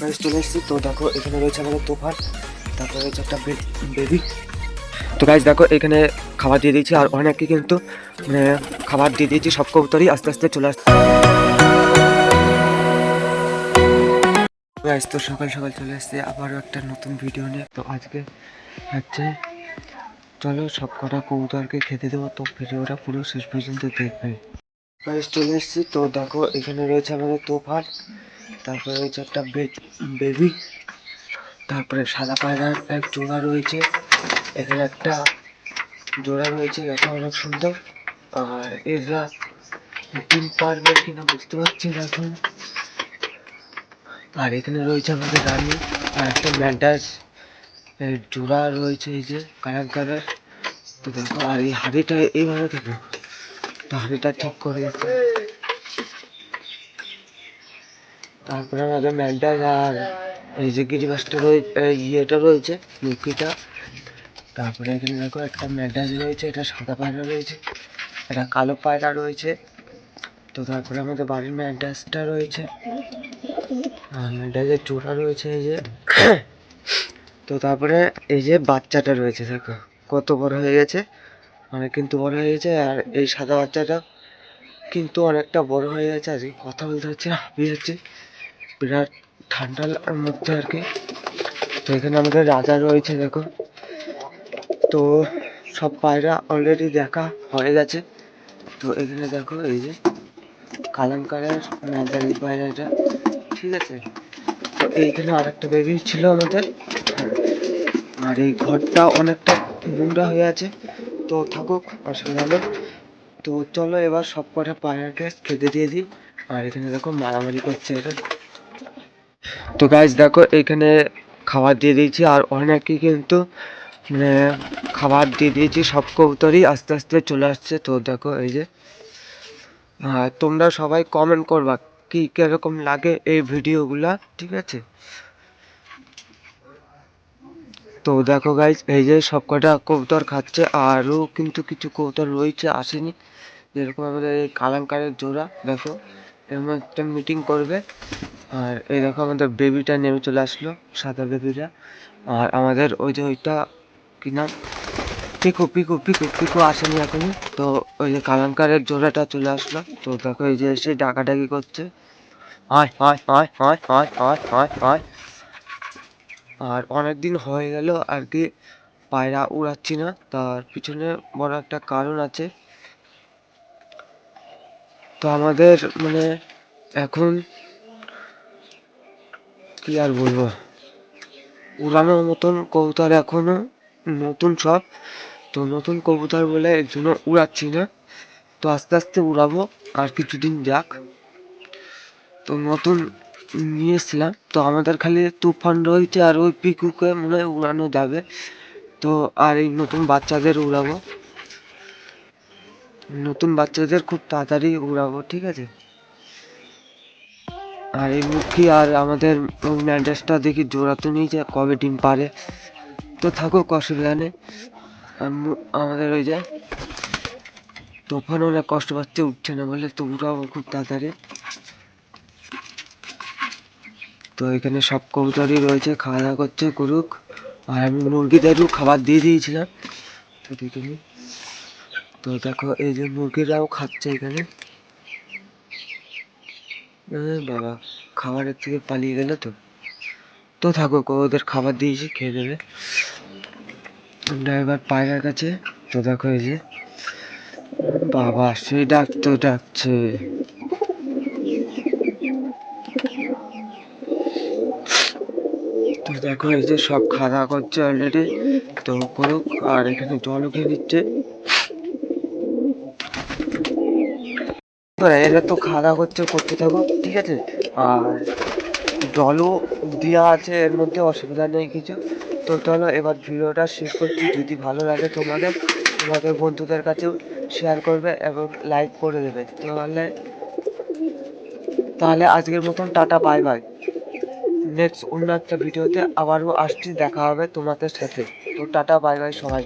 Guys চলে এসেছি। তো দেখো, এখানে রয়েছে আমাদের তুফান, তারপরে রয়েছে একটা বেবি তো গাইস দেখো, এখানে খাবার দিয়ে দিয়েছি, আর অনেকে কিন্তু মানে খাবার দিয়ে দিয়েছি, সব কবুতরই আস্তে আস্তে চলে আসছে। গাইস তো সকাল সকাল চলে এসেছি, আবারও একটা নতুন ভিডিও নিয়ে। তো আজকে হচ্ছে, চলো, সব কটা কবুতরকে খেতে দেবো, তো ভিডিওটা পুরো শেষ পর্যন্ত দেখবে। গাইস চলে এসেছি। তো দেখো, এখানে রয়েছে আমাদের তোফান। তারপরে রয়েছে একটা বেবি, তারপরে সাদা পায়রার এক জোড়া রয়েছে এখানে একটা জোড়া রয়েছে দেখো অনেক সুন্দর। আর এরা ডিম পারবে কিনা বুঝতে পারছি না এখন। আর এখানে রয়েছে আমাদের রানী, আর একটা ম্যান্টাস জোড়া রয়েছে এই যে, কালার কালার। তো দেখো, আর এই হাড়িটা এইভাবে তো হাড়িটা ঠিক করে তারপরে আমাদের ম্যান্টাস আর এই যে গিরিবাসটা রয়েছে ইয়েটা রয়েছে মুখিটা তারপরে এখানে দেখো একটা ম্যান্টাস রয়েছে এটা সাদা পায়রা রয়েছে, একটা কালো পায়রা রয়েছে। তো তারপরে আমাদের বাড়ির ম্যান্টাসটা রয়েছে। আর ম্যান্টাসের চূড়া রয়েছে এই যে। তো তারপরে এই যে বাচ্চাটা রয়েছে, দেখো। কত বড় হয়ে গেছে, অনেক কিন্তু বড় হয়ে গেছে, আর এই সাদা বাচ্চাটা কিন্তু অনেকটা বড় হয়ে গেছে। আজকে কথা বলতে হচ্ছে না যাচ্ছে বিরাট ঠান্ডার মধ্যে আর কি। তো এখানে আমাদের রাজা রয়েছে, দেখো। তো সব পায়রা অলরেডি দেখা হয়ে গেছে। তো এখানে দেখো এই যে কালামকারের নাজারি পায়রাটা ঠিক আছে? তো এইখানে আরেকটা বেবি ছিল আমাদের। আর এই ঘরটা অনেকটা নোংরা হয়ে আছে। তো থাকুক অসুবিধা নেই তো চলো এবার সব কটা পায়রাকে খেতে দিয়ে দিই। আর এখানে দেখো মারামারি করছে এটা তো গাইজ দেখো এখানে খাবার দিয়ে দিয়েছি আর অনেকে কিন্তু মানে খাবার দিয়ে দিয়েছি, সব কবুতরই আস্তে আস্তে চলে আসছে। তো দেখো এই যে, আর তোমরা সবাই কমেন্ট করবা কি কীরকম লাগে এই ভিডিওগুলা, ঠিক আছে? তো দেখো গাইজ এই যে সব কটা কবুতর খাচ্ছে, আরও কিন্তু কিছু কবুতর রয়েছে, আসেনি। যেরকম আমাদের এই কালাঙ্কারের জোড়া, দেখো, এরকম একটা মিটিং করবে। আর এই দেখো আমাদের বেবিটা নেমে চলে আসলো, সাদা বেবিটা আর আমাদের ওই যে ওইটা, কি নাম? পিকু পিকু পিকু পিকু আসেনি এখনই। তো ওই যে কালাঙ্কারের জোড়াটা চলে আসলো। তো দেখো এই যে এসে ডাকাডাকি করছে। আয় আয় আয় আয় আয় আয় আয় আয় আর অনেক দিন হয়ে গেল আর কি পায়রা উড়াচ্ছি না। তার পিছনে বড় একটা কারণ আছে। তো আমাদের মানে এখন কি আর বলব? উড়ানোর মতন কবুতর এখনও নতুন সব। তো নতুন কবুতর বলে এর জন্য উড়াচ্ছি না। তো আস্তে আস্তে উড়াবো আর কিছুদিন যাক। তো নতুন নিয়ে এসেছিলাম। তো আমাদের খালি তুফান রয়েছে আর ওই পিকুকে মনে হয় উড়ানো যাবে। তো আর এই নতুন বাচ্চাদের উড়াবো। নতুন বাচ্চাদের খুব তাড়াতাড়ি উড়াবো, ঠিক আছে? আর এই মুখী আর আমাদের ম্যান্ডাসটা দেখি জোড়াতে নিয়েছে, কবে ডিম পারে। তো থাকুক, অসুবিধা নেই। আমাদের ওই যে তুফান অনেক কষ্ট পাচ্ছে, উঠছে না বলে তো উড়াবো খুব তাড়াতাড়ি। তো এখানে সব কবুতরই রয়েছে, খাওয়া দাওয়া করছে, করুক। আর আমি মুরগিদেরও খাবার দিয়ে দিয়েছিলাম। তো দেখে তো দেখো, এই যে মুরগিরাও খাচ্ছে এখানে। বাবা, খাবারের থেকে পালিয়ে গেল তো। তো থাকুক ওদের খাবার দিয়েছি, খেয়ে দেবে। ড্রাইভার পায়রার কাছে তো দেখো এই যে বাবা সেই ডাকতো ডাকছে। তো দেখো, এই যে সব খাওয়া দাওয়া করছে অলরেডি তো করুক, আর এখানে জলও খেয়ে দিচ্ছে এরা তো খাওয়া দাওয়া করছে করতে থাকো, ঠিক আছে? আর জলও দেওয়া আছে এর মধ্যে, অসুবিধা নেই কিছু। তো চলো, এবার ভিডিওটা শেষ করছি। যদি ভালো লাগে তোমাদের তোমাদের বন্ধুদের কাছেও শেয়ার করবে এবং লাইক করে দেবে। তাহলে তাহলে আজকের মতন টাটা বাই বাই নেক্সট অন্য একটা ভিডিওতে আবারও আসছি, দেখা হবে তোমাদের সাথে। তো টাটা বাই বাই সবাই।